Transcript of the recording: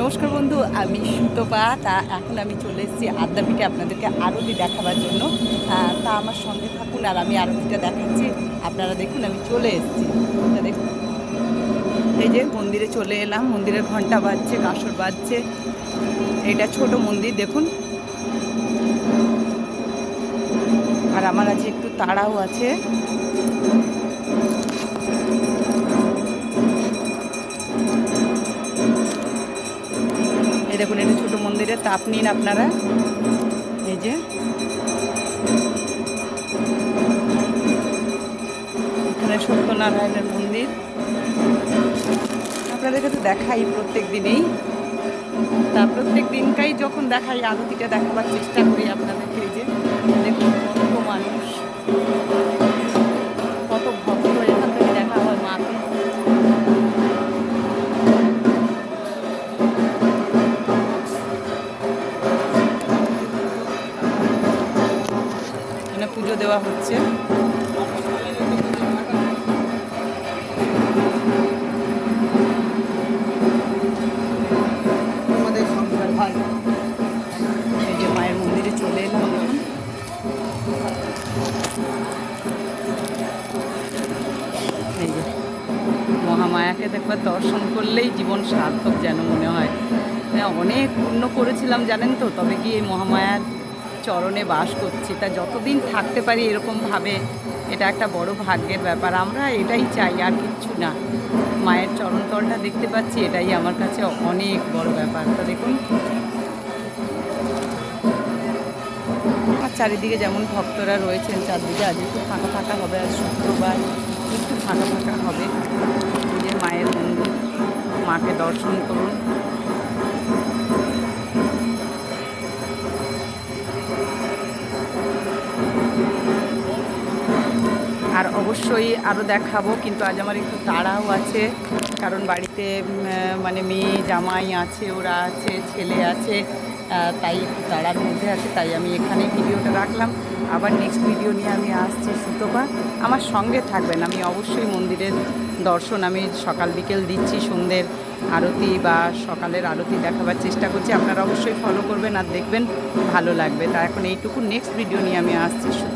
নমস্কার বন্ধু, আমি সুতপা। তা এখন আমি চলে এসেছি আদ্যাপীঠে আপনাদেরকে আরতি দেখাবার জন্য। তা আমার সঙ্গে থাকুন আর আমি আরতিটা দেখাচ্ছি। আপনারা দেখুন, আমি চলে এসেছি। দেখুন। এই যে মন্দিরে চলে এলাম, মন্দিরের ঘণ্টা বাজছে, কাঁসর বাজছে। এটা ছোট মন্দির, দেখুন। আর আমার আজ একটু তাড়াও আছে। এই দেখুন এটা ছোটো মন্দিরের তাপ নিন আপনারা। এই যে। এখানে সত্যনারায়ণের মন্দির। আপনাদেরকে তো দেখাই প্রত্যেক দিনেই। তা প্রত্যেক দিনকাই যখন দেখাই, আরতিটা দেখাবার চেষ্টা করি আপনাদেরকে, এই যে। দেখুন, কত মানুষ। পুজো দেওয়া হচ্ছে। আমাদের এই যে মায়ের মন্দিরে চলে এলাম এই যে মহামায়াকে দেখবার দর্শন করলেই জীবন সার্থক যেন মনে হয়। হ্যাঁ, অনেক পূর্ণ করেছিলাম জানেন তো? তবে কি এই মহামায়ার চরণে বাস করছি। তা যতদিন থাকতে পারি এরকমভাবে এটা একটা বড় ভাগ্যের ব্যাপার। আমরা এটাই চাই, আর কিচ্ছু না। মায়ের চরণতলটা দেখতে পাচ্ছি, এটাই আমার কাছে অনেক বড় ব্যাপার। তো দেখুন। আর চারিদিকে যেমন ভক্তরা রয়েছেন, চারদিকে আজ একটু ফাঁকা ফাঁকা হবে আর শুক্রবার একটু ফাঁকা ফাঁকা হবে। যে মায়ের মন্দির, মাকে দর্শন করুন। আর অবশ্যই আরও দেখাবো, কিন্তু আজ আমার একটু তাড়াও আছে, কারণ বাড়িতে মানে মেয়ে, জামাই আছে, ওরা আছে, ছেলে আছে তাই একটু তাড়ার মধ্যে আছে, তাই আমি এখানে ভিডিওটা রাখলাম। আবার নেক্সট ভিডিও নিয়ে আমি আসছি সুতপা। আমার সঙ্গে থাকবেন, আমি অবশ্যই মন্দিরের দর্শন আমি সকাল বিকেল দিচ্ছি, সন্ধ্যের আরতি বা সকালের আরতি দেখাবার চেষ্টা করছি। আপনারা অবশ্যই ফলো করবেন আর দেখবেন, ভালো লাগবে। তা এখন এইটুকু নেক্সট ভিডিও নিয়ে আমি আসছি